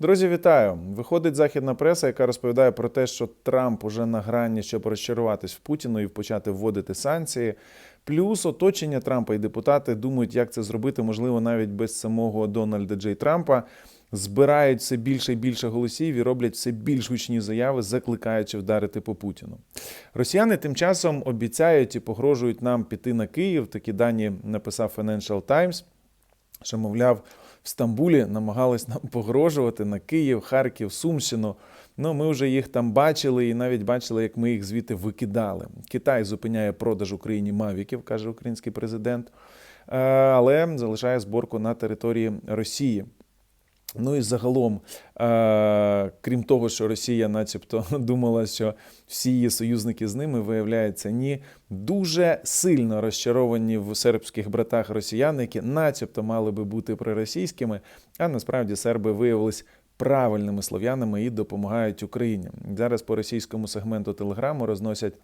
Друзі, вітаю! Виходить західна преса, яка розповідає про те, що Трамп уже на грані, щоб розчаруватись в Путіну і почати вводити санкції. Плюс оточення Трампа і депутати думають, як це зробити, можливо, навіть без самого Дональда Джей Трампа. Збирають все більше і більше голосів і роблять все більш гучні заяви, закликаючи вдарити по Путіну. Росіяни тим часом обіцяють і погрожують нам піти на Київ. Такі дані написав Financial Times, що, мовляв, в Стамбулі намагались нам погрожувати на Київ, Харків, Сумщину. Ну, ми вже їх там бачили і навіть бачили, як ми їх звідти викидали. Китай зупиняє продаж Україні мавіків, каже український президент, е, але залишає зборку на території Росії. Ну і загалом, е, крім того, що Росія, начебто, думала, що всі її союзники з ними виявляється ні, дуже сильно розчаровані в сербських братах росіяни, які, начебто, мали би бути проросійськими, а насправді серби виявились правильними слов'янами і допомагають Україні. Зараз по російському сегменту телеграму розносять.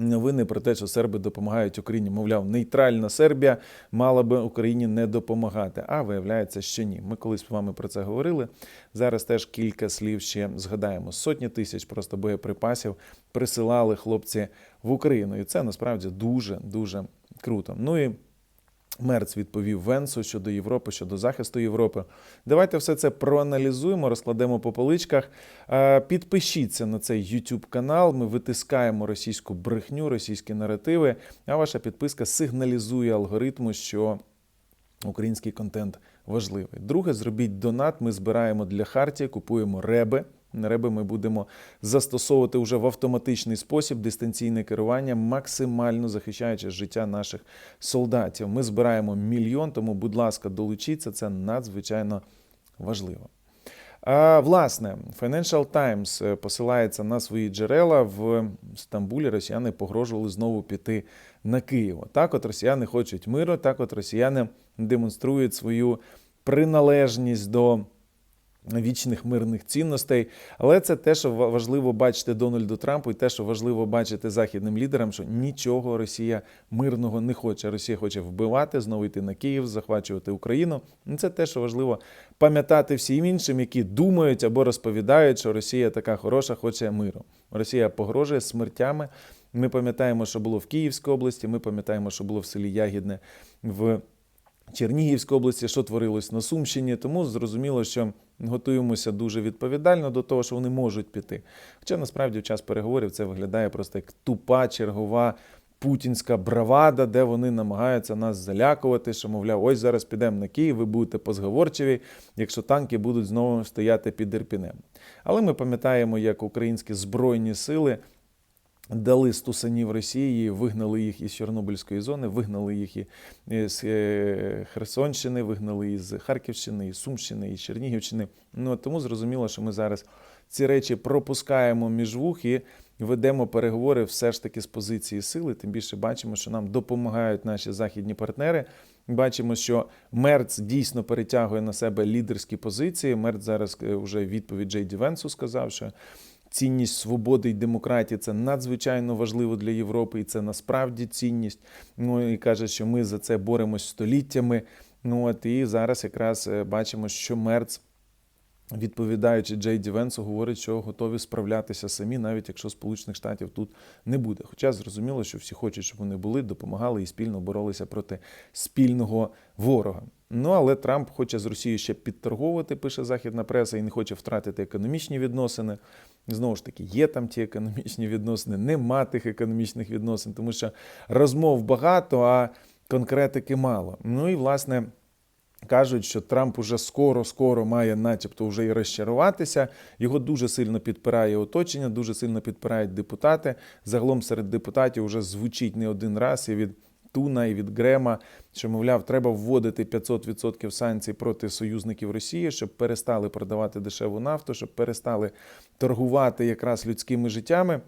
Новини про те, що серби допомагають Україні, мовляв, нейтральна Сербія мала би Україні не допомагати. А виявляється, що ні. Ми колись з вами про це говорили. Зараз теж кілька слів ще згадаємо. Сотні тисяч просто боєприпасів присилали хлопці в Україну, і це насправді дуже дуже круто. Ну і Мерц відповів Венсу щодо Європи, щодо захисту Європи. Давайте все це проаналізуємо, розкладемо по поличках. Е, Підпишіться на цей YouTube канал. Ми витискаємо російську брехню, російські наративи. А ваша підписка сигналізує алгоритму, що український контент важливий. Друге, зробіть донат. Ми збираємо для Хартії, купуємо реби. Реби ми будемо застосовувати вже в автоматичний спосіб дистанційне керування, максимально захищаючи життя наших солдатів. Ми збираємо мільйон, тому, будь ласка, долучіться. Це надзвичайно важливо. А, власне, Financial Times е, посилається на свої джерела в Стамбулі. Росіяни погрожували знову піти на Київ. Так, от росіяни хочуть миру, так от росіяни демонструють свою приналежність до вічних мирних цінностей. Але це те, що важливо бачити Дональду Трампу, і те, що важливо бачити західним лідерам, що нічого Росія мирного не хоче. Росія хоче вбивати, знову йти на Київ, захвачувати Україну. І Це те, що важливо пам'ятати всім іншим, які думають або розповідають, що Росія така хороша, хоче миру. Росія погрожує смертями. Ми пам'ятаємо, що було в Київській області. Ми пам'ятаємо, що було в селі Ягідне в. Чернігівській області, що творилось на Сумщині, тому зрозуміло, що готуємося дуже відповідально до того, що вони можуть піти. Хоча насправді в час переговорів це виглядає просто як тупа чергова путінська бравада, де вони намагаються нас залякувати, що, мовляв, ось зараз підемо на Київ, ви будете позговорчиві, якщо танки будуть знову стояти під Ірпінем. Але ми пам'ятаємо, як українські збройні сили дали стусанів Росії, вигнали їх із Чорнобильської зони, вигнали їх із е, Херсонщини, вигнали із Харківщини, із Сумщини, із Чернігівщини. Ну тому зрозуміло, що ми зараз ці речі пропускаємо між вух і ведемо переговори все ж таки з позиції сили. Тим більше бачимо, що нам допомагають наші західні партнери. Бачимо, що Мерц дійсно перетягує на себе лідерські позиції. Мерц зараз е, вже відповідь Джей Ді Венсу сказав, що цінність свободи і демократії це надзвичайно важливо для Європи, і це насправді цінність. Ну і каже, що ми за це боремось століттями. Ну от і зараз якраз е, бачимо, що Мерц. Відповідаючи Джей Ді Венсу, говорить, що готові справлятися самі, навіть якщо Сполучених Штатів тут не буде. Хоча зрозуміло, що всі хочуть, щоб вони були, допомагали і спільно боролися проти спільного ворога. Ну але Трамп хоче з Росією ще підторговувати, пише західна преса, і не хоче втратити економічні відносини. Знову ж таки, є там ті економічні відносини, нема тих економічних відносин, тому що розмов багато, а конкретики мало. Ну і власне. Кажуть, що Трамп уже скоро-скоро має, начебто, вже і розчаруватися. Його дуже сильно підпирає оточення, дуже сильно підпирають депутати. Загалом серед депутатів вже звучить не один раз і від Туна, і від Грема, що, мовляв, треба вводити 500% санкцій проти союзників Росії, щоб перестали продавати дешеву нафту, щоб перестали торгувати якраз людськими життями.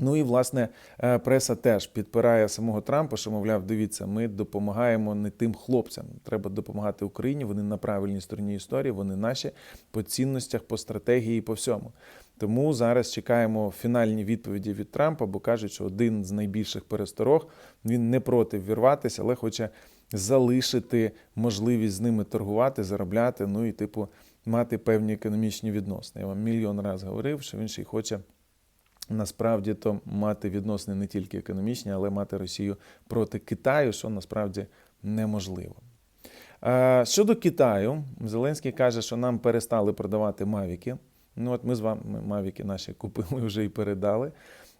Ну і власне е, преса теж підпирає самого Трампа, що мовляв, дивіться, ми допомагаємо не тим хлопцям. Треба допомагати Україні. Вони на правильній стороні історії, вони наші по цінностях, по стратегії, по всьому. Тому зараз чекаємо фінальні відповіді від Трампа, бо кажуть, що один з найбільших пересторог він не проти вірватися, але хоче залишити можливість з ними торгувати, заробляти. Ну і типу мати певні економічні відносини. Я вам мільйон разів говорив, що він ще й хоче. Насправді то мати відносини не тільки економічні, але мати Росію проти Китаю, що насправді неможливо. Щодо Китаю, Зеленський каже, що нам перестали продавати мавіки. Ну от ми з вами мавіки наші купили вже і передали.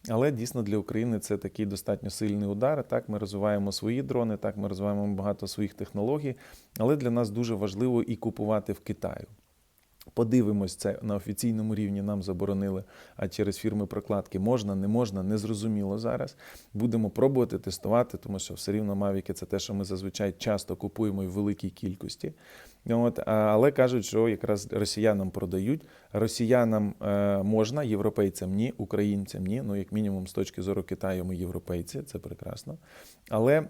Але дійсно для України це такий достатньо сильний удар. Так, ми розвиваємо свої дрони, так ми розвиваємо багато своїх технологій. Але для нас дуже важливо і купувати в Китаю. Подивимось, це на офіційному рівні нам заборонили, а через фірми прокладки можна, не можна, незрозуміло зараз. Будемо пробувати тестувати, тому що все рівно Мавіки це те, що ми зазвичай часто купуємо і в великій кількості. От, але кажуть, що якраз росіянам продають. Росіянам е, можна, європейцям ні, українцям ні. Ну, як мінімум, з точки зору Китаю, ми європейці, це прекрасно. Але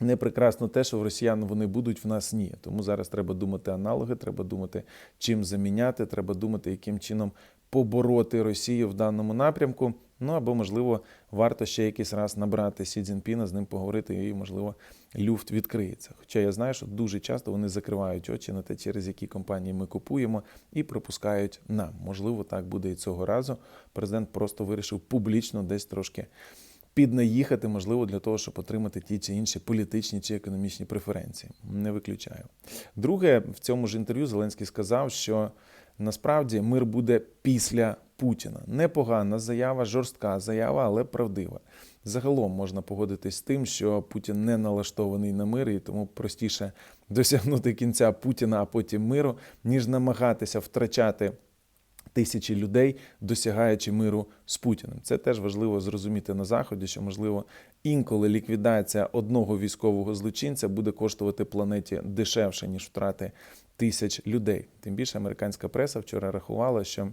не прекрасно те, що в росіян вони будуть, в нас ні. Тому зараз треба думати аналоги, треба думати, чим заміняти, треба думати, яким чином побороти Росію в даному напрямку. Ну або, можливо, варто ще якийсь раз набрати Сі Цзіньпіна, з ним поговорити, і, можливо, люфт відкриється. Хоча я знаю, що дуже часто вони закривають очі на те, через які компанії ми купуємо, і пропускають нам. Можливо, так буде і цього разу. Президент просто вирішив публічно десь трошки піднаїхати, можливо, для того, щоб отримати ті чи інші політичні чи економічні преференції. Не виключаю. Друге, в цьому ж інтерв'ю Зеленський сказав, що насправді мир буде після Путіна. Непогана заява, жорстка заява, але правдива. Загалом можна погодитись з тим, що Путін не налаштований на мир, і тому простіше досягнути кінця Путіна, а потім миру, ніж намагатися втрачати тисячі людей, досягаючи миру з Путіним. Це теж важливо зрозуміти на заході, що можливо інколи ліквідація одного військового злочинця буде коштувати планеті дешевше ніж втрати тисяч людей. Тим більше американська преса вчора рахувала, що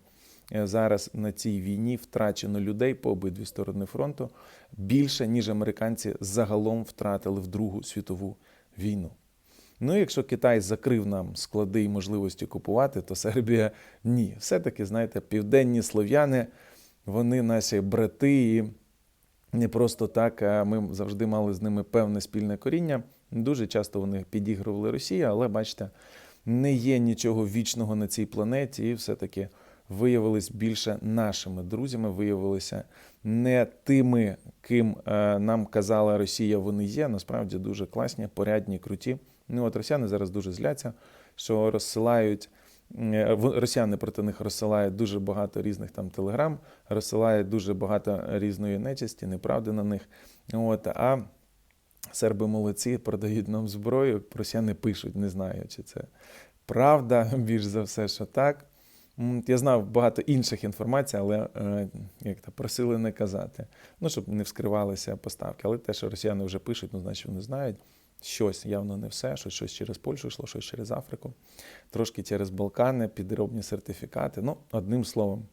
е, зараз на цій війні втрачено людей по обидві сторони фронту більше ніж американці загалом втратили в Другу світову війну. Ну, якщо Китай закрив нам склади і можливості купувати, то Сербія ні. Все-таки, знаєте, південні слов'яни, вони наші брати, і не просто так, а ми завжди мали з ними певне спільне коріння. Дуже часто вони підігрували Росію, але бачите, не є нічого вічного на цій планеті, і все-таки виявились більше нашими друзями, виявилися не тими, ким е, нам казала Росія, вони є. Насправді дуже класні, порядні, круті. Ну от росіяни зараз дуже зляться, що розсилають. е, Росіяни проти них розсилають дуже багато різних там телеграм, розсилають дуже багато різної нечисті, неправди на них. От, а серби молодці продають нам зброю, росіяни пишуть, не знаю, чи це правда, більш за все, що так. Я знав багато інших інформацій, але е, як то просили не казати. Ну, щоб не вскривалися поставки. Але те, що росіяни вже пишуть, ну, значить вони знають. Щось явно не все, що щось через Польщу йшло, щось через Африку, трошки через Балкани, підробні сертифікати. Ну, одним словом,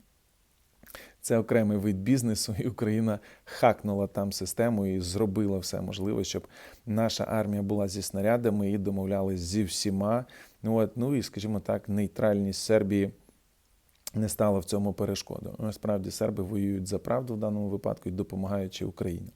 це окремий вид бізнесу, і Україна хакнула там систему і зробила все можливе, щоб наша армія була зі снарядами і домовлялись зі всіма. Ну, от, ну і, скажімо так, нейтральність Сербії не стало в цьому перешкодою. Насправді серби воюють за правду в даному випадку і допомагаючи Україні.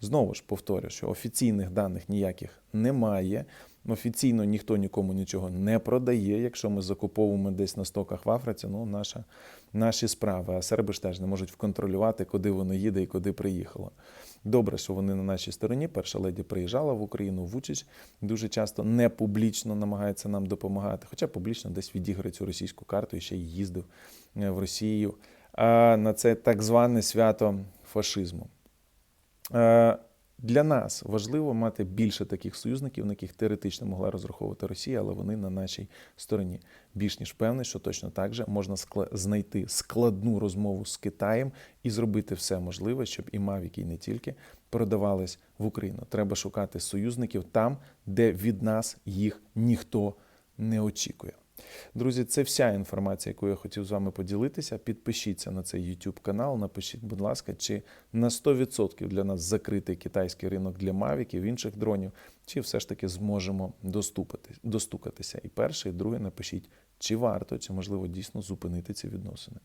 Знову ж повторю, що офіційних даних ніяких немає. Офіційно ніхто нікому нічого не продає. Якщо ми закуповуємо десь на стоках в Африці, ну наша, наші справи. А серби ж теж не можуть контролювати, куди воно їде і куди приїхало. Добре, що вони на нашій стороні. Перша леді приїжджала в Україну, Вучич дуже часто не публічно намагається нам допомагати, хоча публічно десь відіграє цю російську карту і ще й їздив е, в Росію на це так зване свято фашизму. Для нас важливо мати більше таких союзників, на яких теоретично могла розраховувати Росія, але вони на нашій стороні. Більш ніж певний, що точно так же можна знайти складну розмову з Китаєм і зробити все можливе, щоб і Мавіки, і не тільки продавались в Україну. Треба шукати союзників там, де від нас їх ніхто не очікує. Друзі, це вся інформація, яку я хотів з вами поділитися. Підпишіться на цей YouTube канал. Напишіть, будь ласка, чи на 100% для нас закритий китайський ринок для мавіків, інших дронів, чи все ж таки зможемо достукатися. І перше, і друге, напишіть, чи варто, чи можливо дійсно зупинити ці відносини.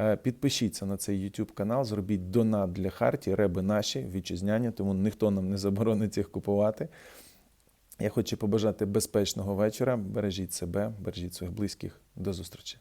Е, Підпишіться на цей YouTube канал, зробіть донат для Харті, реби наші вітчизняні, тому ніхто нам не заборонить їх купувати. Я хочу побажати безпечного вечора. Бережіть себе, бережіть своїх близьких. До зустрічі.